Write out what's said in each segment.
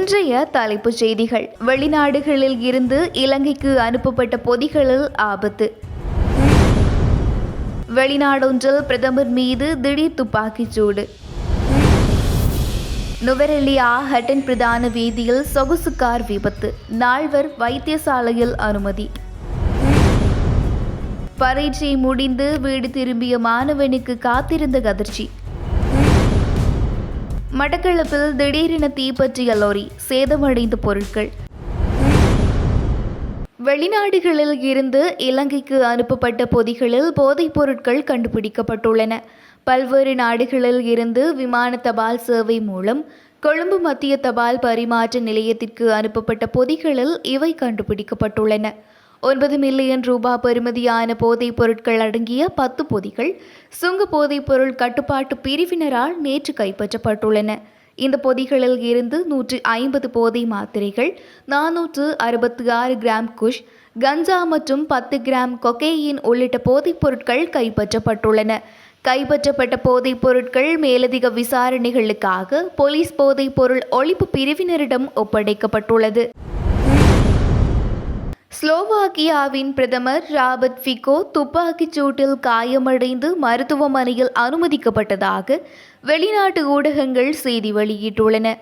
இன்றைய தலைப்புச் செய்திகள். வெளிநாடுகளில் இருந்து இலங்கைக்கு அனுப்பப்பட்ட பொதிகளில் ஆபத்து. வெளிநாடொன்றில் பிரதமர் மீது திடீர் துப்பாக்கிச் சூடு. நுவரெலியா ஹட்டன் பிரதான வீதியில் சொகுசு கார் விபத்து. நால்வர் வைத்தியசாலையில் அனுமதி. பரீட்சை முடிந்து வீடு திரும்பிய மாணவனுக்கு காத்திருந்த அதிர்ச்சி மட்டக்களப்பில் திடீரென தீப்பற்றிய லோரி சேதமடைந்த பொருட்கள். வெளிநாடுகளில் இருந்து இலங்கைக்கு அனுப்பப்பட்ட பொதிகளில் போதைப் பொருட்கள் கண்டுபிடிக்கப்பட்டுள்ளன. பல்வேறு நாடுகளில் இருந்து விமான தபால் சேவை மூலம் கொழும்பு மத்திய தபால் பரிமாற்ற நிலையத்திற்கு அனுப்பப்பட்ட பொதிகளில் இவை கண்டுபிடிக்கப்பட்டுள்ளன. ஒன்பது மில்லியன் ரூபாய் பெறுமதியான போதைப் பொருட்கள் அடங்கிய பத்து பொதிகள் சுங்க போதைப் பொருள் கட்டுப்பாட்டு பிரிவினரால் நேற்று கைப்பற்றப்பட்டுள்ளன. இந்த பொதிகளில் இருந்து நூற்றி ஐம்பது போதை மாத்திரைகள் நானூற்று அறுபத்தி ஆறு கிராம் குஷ் கஞ்சா மற்றும் பத்து கிராம் கொக்கேயின் உள்ளிட்ட போதைப் பொருட்கள் கைப்பற்றப்பட்டுள்ளன. கைப்பற்றப்பட்ட போதைப் பொருட்கள் மேலதிக விசாரணைகளுக்காக போலீஸ் போதைப் பொருள் ஒழிப்பு பிரிவினரிடம் ஒப்படைக்கப்பட்டுள்ளது. ஸ்லோவாக்கியாவின் பிரதமர் ராபர்ட் ஃபிகோ துப்பாக்கிச் சூட்டில் காயமடைந்து மருத்துவமனையில் அனுமதிக்கப்பட்டதாக வெளிநாட்டு ஊடகங்கள் செய்தி வெளியிட்டுள்ளன.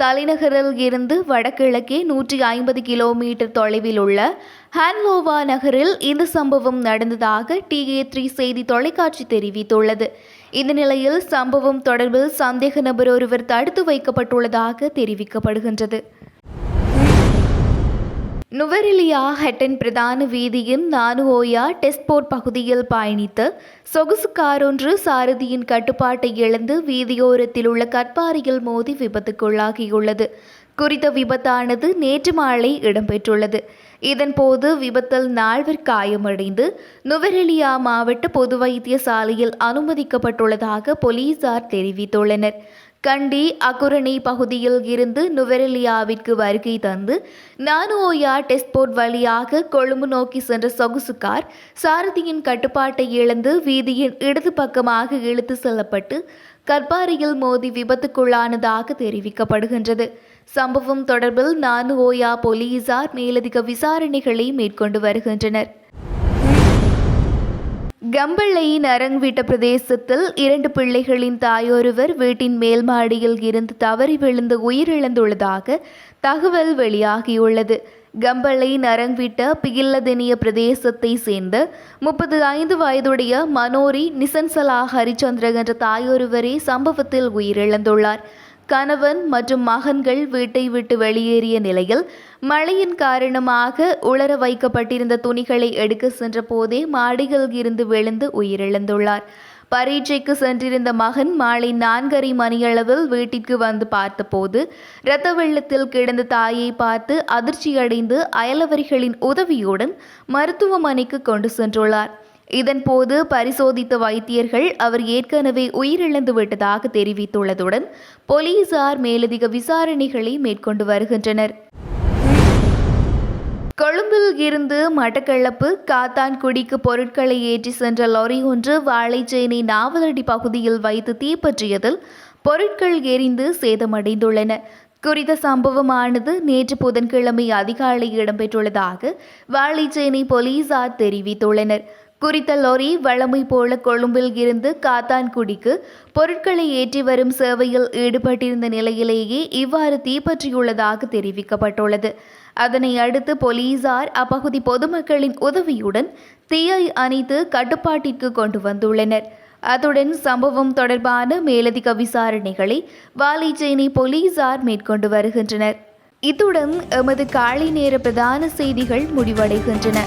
தலைநகரில் இருந்து வடகிழக்கே நூற்றி ஐம்பது கிலோமீட்டர் தொலைவில் உள்ள ஹான்லோவா நகரில் இந்த சம்பவம் நடந்ததாக டிஏ த்ரீ செய்தி தொலைக்காட்சி தெரிவித்துள்ளது. இந்த நிலையில் சம்பவம் தொடர்பில் சந்தேக நபர் ஒருவர் தடுத்து வைக்கப்பட்டுள்ளதாக தெரிவிக்கப்படுகின்றது. நுவரெலியா ஹெட்டன் பிரதான வீதியின் நானுஓயா டெஸ்போர்ட் பகுதியில் பயணித்த சொகுசு கார் ஒன்று சாரதியின் கட்டுப்பாட்டை இழந்து வீதியோரத்தில் உள்ள கற்பாறையில் மோதி விபத்துக்குள்ளாகியுள்ளது. குறித்த விபத்தானது நேற்று மாலை இடம்பெற்றுள்ளது. இதன்போது விபத்தில் நால்வர் காயமடைந்து நுவரெலியா மாவட்ட பொது வைத்தியசாலையில் அனுமதிக்கப்பட்டுள்ளதாக போலீசார் தெரிவித்துள்ளனர். கண்டி அக்குரணி பகுதியில் இருந்து நுவரெலியாவிற்கு வருகை தந்து நானுஓயா டெஸ்போர்ட் வழியாக கொழும்பு நோக்கி சென்ற சொகுசு கார் சாரதியின் கட்டுப்பாட்டை இழந்து வீதியின் இடது பக்கமாக இழுத்து செல்லப்பட்டு கற்பாரியில் மோதி விபத்துக்குள்ளானதாக தெரிவிக்கப்படுகின்றது. சம்பவம் தொடர்பில் நானுஓயா போலீசார் மேலதிக விசாரணைகளை மேற்கொண்டு வருகின்றனர். கம்பளை நரங்விட்ட பிரதேசத்தில் இரண்டு பிள்ளைகளின் தாயொருவர் வீட்டின் மேல் மாடியில் இருந்து தவறி விழுந்து உயிரிழந்துள்ளதாக தகவல் வெளியாகியுள்ளது. கம்பளை நரங்விட்ட பிகில்லதெனிய பிரதேசத்தை சேர்ந்த முப்பது ஐந்து வயதுடைய மனோரி நிசன்சலா ஹரிச்சந்திர என்ற தாயொருவரே சம்பவத்தில் உயிரிழந்துள்ளார். கணவன் மற்றும் மகன்கள் வீட்டை விட்டு வெளியேறிய நிலையில் மழையின் காரணமாக உலர வைக்கப்பட்டிருந்த துணிகளை எடுக்க சென்ற போதே மாடியில் இருந்து விழுந்து உயிரிழந்துள்ளார். பரீட்சைக்கு சென்றிருந்த மகன் மாலை நான்கரை மணியளவில் வீட்டிற்கு வந்து பார்த்தபோது இரத்த வெள்ளத்தில் கிடந்த தாயை பார்த்து அதிர்ச்சியடைந்து அயலவரிகளின் உதவியுடன் மருத்துவமனைக்கு கொண்டு சென்றுள்ளார். இதன்போது பரிசோதித்த வைத்தியர்கள் அவர் ஏற்கனவே உயிரிழந்து விட்டதாக தெரிவித்துள்ளதுடன் போலீசார் மேலதிக விசாரணைகளை மேற்கொண்டு வருகின்றனர். கொழும்பில் இருந்து மட்டக்களப்பு காத்தான்குடிக்கு பொருட்களை ஏற்றி சென்ற லாரி ஒன்று வாழைச்சேனை நாவலடி பகுதியில் வைத்து தீப்பற்றியதில் பொருட்கள் எரிந்து சேதமடைந்துள்ளன. குறித்த சம்பவமானது நேற்று புதன்கிழமை அதிகாலை இடம்பெற்றுள்ளதாக வாழைச்சேனை போலீசார் தெரிவித்துள்ளனர். குறித்த லொரி வழமை போல கொழும்பில் இருந்து காத்தான்குடிக்கு பொருட்களை ஏற்றி வரும் சேவையில் ஈடுபட்டிருந்த நிலையிலேயே இவ்வாறு தீப்பற்றியுள்ளதாக தெரிவிக்கப்பட்டுள்ளது. அதனை அடுத்து போலீசார் அப்பகுதி பொதுமக்களின் உதவியுடன் தீயை அணைத்து கட்டுப்பாட்டிற்கு கொண்டு வந்துள்ளனர். அத்துடன் சம்பவம் தொடர்பான மேலதிக விசாரணைகளை வாலிச்சேனை போலீசார் மேற்கொண்டு வருகின்றனர். இத்துடன் எமது காலை நேர பிரதான செய்திகள் முடிவடைகின்றன.